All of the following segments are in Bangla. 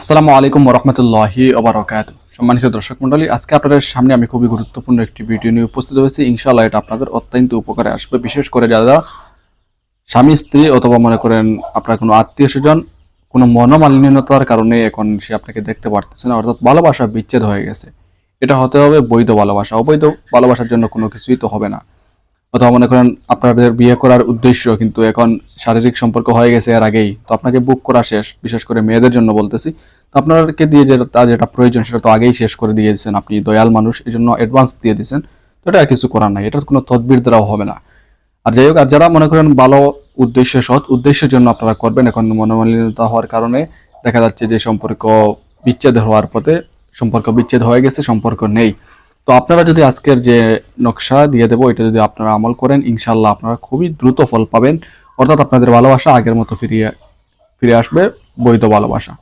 আসসালামু আলাইকুম রহমতুল্লাহি ওবরাকাত সম্মানিত দর্শক মন্ডলী আজকে আপনাদের সামনে আমি খুবই গুরুত্বপূর্ণ একটি ভিডিও নিয়ে উপস্থিত হয়েছি। ইনশাআল্লাহ এটা আপনাদের অত্যন্ত উপকারে আসবে। বিশেষ করে যারা স্বামী, স্ত্রী অথবা মনে করেন আপনার কোনো আত্মীয় স্বজন, কোনো মনোমালিন্যতার কারণে এখন সে আপনাকে দেখতে পারতেছে না, অর্থাৎ ভালোবাসা বিচ্ছেদ হয়ে গেছে। এটা হতে হবে বৈধ ভালোবাসা। অবৈধ ভালোবাসার জন্য কোনো কিছুই তো হবে না। অথবা মনে করেন আপনাদের বিয়ে করার উদ্দেশ্য, কিন্তু এখন শারীরিক সম্পর্ক হয়ে গেছে এর আগেই। তো আপনাকে বুক করা শেষ, বিশেষ করে মেয়েদের জন্য বলতেছি। তো আপনাদেরকে দিয়ে যেটা তা যেটা প্রয়োজন, সেটা তো আগেই শেষ করে দিয়ে দিয়েছেন আপনি, দয়াল মানুষ এই জন্য অ্যাডভান্স দিয়ে দিয়েছেন। তো এটা কিছু করার নাই, এটার কোনো তদবির দ্বারাও হবে না। আর যাই হোক, আর যারা মনে করেন ভালো উদ্দেশ্য সৎ, উদ্দেশ্যের জন্য আপনারা করবেন, এখন মনোমালিন্যতা হওয়ার কারণে দেখা যাচ্ছে যে সম্পর্ক বিচ্ছেদ হওয়ার পথে সম্পর্ক বিচ্ছেদ হয়ে গেছে, সম্পর্ক নেই। তো আপনারা যদি আজকের যে নকশা দিয়ে দেবো, এটা যদি আপনারা আমল করেন ইনশাল্লাহ আপনারা খুবই দ্রুত ফল পাবেন। অর্থাৎ আপনাদের ভালোবাসা আগের মতো ফিরিয়ে, ফিরে আসবে, বৈধ ভালোবাসা।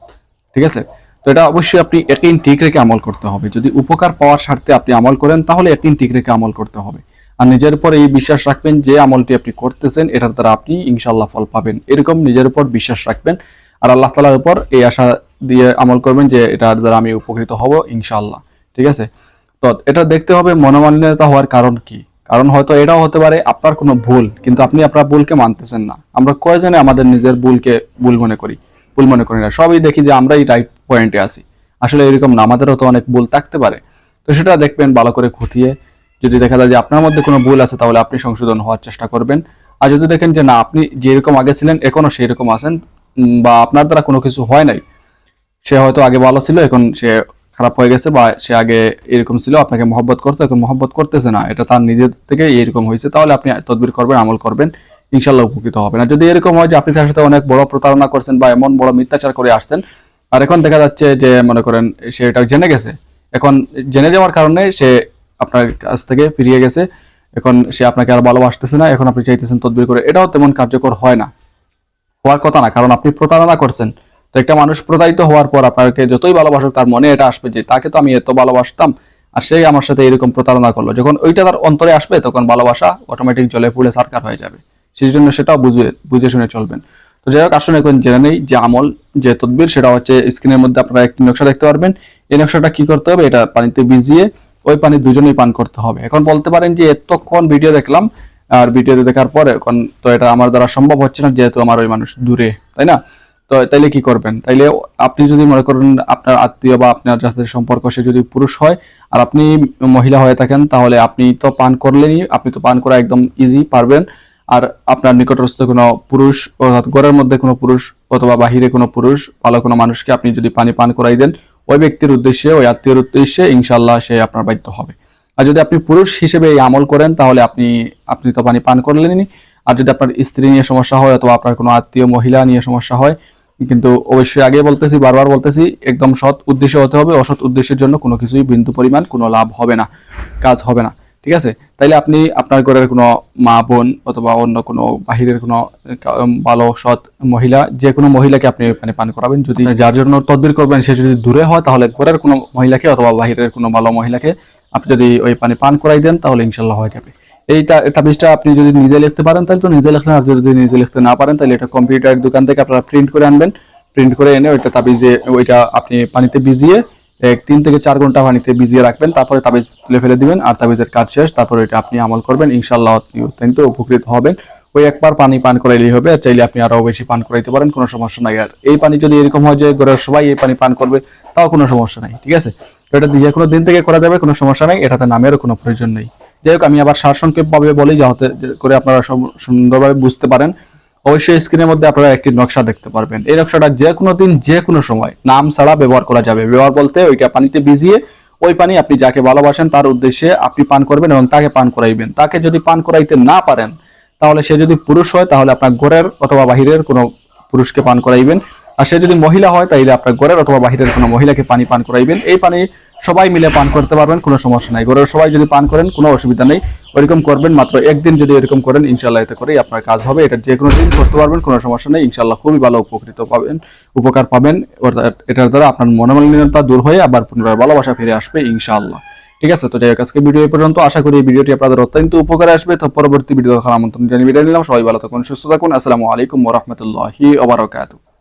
ঠিক আছে? তো এটা অবশ্যই আপনি একদিন ঠিক রেখে আমল করতে হবে। যদি উপকার পাওয়ার স্বার্থে আপনি আমল করেন, তাহলে একদিন ঠিক রেখে আমল করতে হবে। আর নিজের উপর এই বিশ্বাস রাখবেন, যে আমলটি আপনি করতেছেন, এটার দ্বারা আপনি ইনশাল্লাহ ফল পাবেন। এরকম নিজের উপর বিশ্বাস রাখবেন। আর আল্লাহ তালার উপর এই আশা দিয়ে আমল করবেন, যে এটার দ্বারা আমি উপকৃত হব ইনশাল্লাহ ঠিক আছে? এটা দেখতে হবে মনোমালিন্যতা হওয়ার কারণ কি? কারণ হয়তো এটাও হতে পারে আপনার কোনো ভুল, কিন্তু আপনি আপনার ভুলকে মানতেছেন না। আমরা কয়জনে আমাদের নিজের ভুলকে ভুল মনে করি, ভুল মনে করি না। সবই দেখি যে আমরাই রাইট পয়েন্টে আছি। আসলে এরকম না, আমাদেরও তো অনেক ভুল থাকতে পারে। তো সেটা দেখবেন ভালো করে খুঁটিয়ে যদি দেখা যায় যে আপনার মধ্যে কোনো ভুল আছে, তাহলে আপনি সংশোধন হওয়ার চেষ্টা করবেন। আর যদি দেখেন যে না, আপনি যেরকম আগে ছিলেন, এখনও সেই রকম আছেন বা আপনার দ্বারা কোনো কিছু হয় নাই, সে হয়তো আগে ভালো ছিল, এখন সে খারাপ হয়ে গেছে বা সে আগে এরকম ছিল, আপনাকে মহব্বত করতো, এখন মহব্বত করতেছে না। এটা তার নিজের থেকে এরকম হয়েছে, তাহলে আপনি তদবির করবেন, আমল করবেন ইনশাল্লাহ উপকৃত হবেন। আর যদি এরকম হয় যে আপনি তার সাথে অনেক বড় প্রতারণা করছেন বা এমন বড় মিথ্যাচার করে আসছেন, আর এখন দেখা যাচ্ছে যে মনে করেন সে এটা জেনে গেছে, এখন জেনে যাওয়ার কারণে সে আপনার কাছ থেকে ফিরিয়ে গেছে, এখন সে আপনাকে আর ভালোবাসতেছে না, এখন আপনি চাইতেছেন তদবির করে। এটাও তেমন কার্যকর হয় না। হওয়ার কথা না, কারণ আপনি প্রতারণা করছেন। তো একটা মানুষ প্রতারিত হওয়ার পর আপনাকে যতই ভালোবাসুক তার মনে এটা আসবে যে তাকে তো আমি এত ভালোবাসতাম। আর সেই আমার সাথে এরকম প্রতারণা করল। যখন ওইটা তার অন্তরে আসবে তখন ভালোবাসা অটোমেটিক জলে পুড়ে সারকার হয়ে যাবে। সেই জন্য সেটাও বুঝে বুঝে শুনে চলবেন। তো যাই হোক আসলে এখন জেনে নেই যে আমল, যে তদবির, সেটা হচ্ছে স্ক্রিনের মধ্যে আপনারা একটি নকশা দেখতে পারবেন। এই নকশাটা কি করতে হবে? এটা পানিতে ভিজিয়ে ওই পানি দুজনেই পান করতে হবে। এখন বলতে পারেন যে এতক্ষণ ভিডিও দেখলাম, আর ভিডিওতে দেখার পরে এখন তো এটা আমার দ্বারা সম্ভব হচ্ছে না, যেহেতু আমার ওই মানুষ দূরে, তাই না? তো তাইলে কি করবেন? তাইলে আপনি যদি মনে করেন আপনার আত্মীয় বা আপনার যাদের সম্পর্ক সে যদি পুরুষ হয় আর আপনি মহিলা হয়ে থাকেন, তাহলে আপনি তো পান করলেনই, আপনি তো পান করা একদম ইজি পারবেন। আর আপনার নিকটস্থ কোনো পুরুষ অর্থাৎ ঘরের মধ্যে কোনো পুরুষ অথবা বাহিরে কোনো পুরুষ, ভালো কোনো মানুষকে আপনি যদি পানি পান করাই দেন, ওই ব্যক্তির উদ্দেশ্যে, ওই আত্মীয়র উদ্দেশ্যে ইনশাল্লাহ সে আপনার বাধ্য হবে। আর যদি আপনি পুরুষ হিসেবে এই আমল করেন, তাহলে আপনি আপনি তো পানি পান করলেনই। আর যদি আপনার স্ত্রী নিয়ে সমস্যা হয় অথবা আপনার কোনো আত্মীয় মহিলা নিয়ে সমস্যা হয় কিন্তু অবশ্যই আগে বলতেছি বারবার বলতেছি একদম সৎ উদ্দেশ্য হতে হবে অসৎ উদ্দেশ্যের জন্য কোনো কিছুই বিন্দু পরিমাণ কোনো লাভ হবে না কাজ হবে না ঠিক আছে? তাইলে আপনি আপনার ঘরের কোনো মা বোন অথবা অন্য কোনো বাহিরের কোনো ভালো সৎ মহিলা যে কোনো মহিলাকে আপনি মানে পান করাবেন যদি যার জন্য তদবির করবেন সে যদি দূরে হয় তাহলে ঘরের কোনো মহিলাকে অথবা বাহিরের কোনো ভালো মহিলাকে আপনি যদি ওই পানি পান করাই দেন তাহলে ইনশাল্লাহ হয়ে যাবে। এই তাবিজটা আপনি যদি নিজে লিখতে পারেন, তাহলে তো নিজে লিখলেন, আর যদি নিজে লিখতে না পারেন, তাহলে এটা কম্পিউটার দোকান থেকে আপনারা প্রিন্ট করে আনবেন। প্রিন্ট করে এনে ওইটা তাবিজে, ওইটা আপনি পানিতে ভিজিয়ে তিন থেকে চার ঘণ্টা পানিতে ভিজিয়ে রাখবেন, তারপরে তাবিজ তুলে ফেলে দিবেন, আর তাবিজের কাজ শেষ, তারপরে এটা আপনি আমল করবেন। ইনশাল্লাহ আপনি অত্যন্ত উপকৃত হবেন। ওই একবার পানি পান করাইলেই হবে, আর চাইলে আপনি আরও বেশি পান করাইতে পারেন, কোনো সমস্যা নাই। আর এই পানি যদি এরকম হয় যে ঘরের সবাই এই পানি পান করবে, তাও কোনো সমস্যা নাই, ঠিক আছে? এটা যে কোনো দিন থেকে করা যাবে, কোনো সমস্যা নাই, এটাতে নামেরও কোনো প্রয়োজন নেই। যাই হোক, আমি আবার সারসংক্ষেপ ভাবে বলি, যাতে করে আপনারা সুন্দরভাবে বুঝতে পারেন। অবশ্যই স্ক্রিনের মধ্যে আপনারা একটি নকশা দেখতে পারবেন। এই নকশাটা যে কোনো দিন, যে কোনো সময়, নাম ছাড়া ব্যবহার করা যাবে। ব্যবহার বলতে ওইটা পানিতে ভিজিয়ে, ওই পানি আপনি যাকে ভালোবাসেন, তার উদ্দেশ্যে আপনি পান করবেন এবং তাকে পান করাইবেন। তাকে যদি পান করাইতে না পারেন, তাহলে সে যদি পুরুষ হয়, তাহলে আপনার ঘরের অথবা বাহিরের কোনো পুরুষকে পান করাইবেন। আর সে যদি মহিলা হয় তাহলে আপনার ঘরের অথবা বাহিরের কোনো মহিলাকে পানি পান করাইবেন। এই পানি সবাই মিলে পান করতে পারবেন, কোনো সমস্যা নাই। ঘরের সবাই যদি পান করেন, কোনো অসুবিধা নেই। ওইরকম করবেন, মাত্র একদিন যদি এরকম করেন ইনশাল্লাহ এতে করেই আপনার কাজ হবে। এটা যে কোনো দিন করতে পারবেন, কোনো সমস্যা নেই। ইনশাল্লাহ খুবই ভালো উপকৃত পাবেন, উপকার পাবেন। অর্থাৎ এটার দ্বারা আপনার মনোমালিন্যতা দূর হয়ে আবার পুনরায় ভালোবাসা ফিরে আসবে, ইনশাআল্লাহ। ঠিক আছে? তো যাই হোক, আজকে ভিডিও পর্যন্ত। আশা করি এই ভিডিওটি আপনাদের অত্যন্ত উপকার আসবে। তো পরবর্তী ভিডিও দেখার আমন্ত্রণ জানিয়ে বিদায় নিলাম। সবাই ভালো থাকুন, সুস্থ থাকুন। আসসালামু আলাইকুম ওরহমতুল্লাহি ওবরাকাতুহ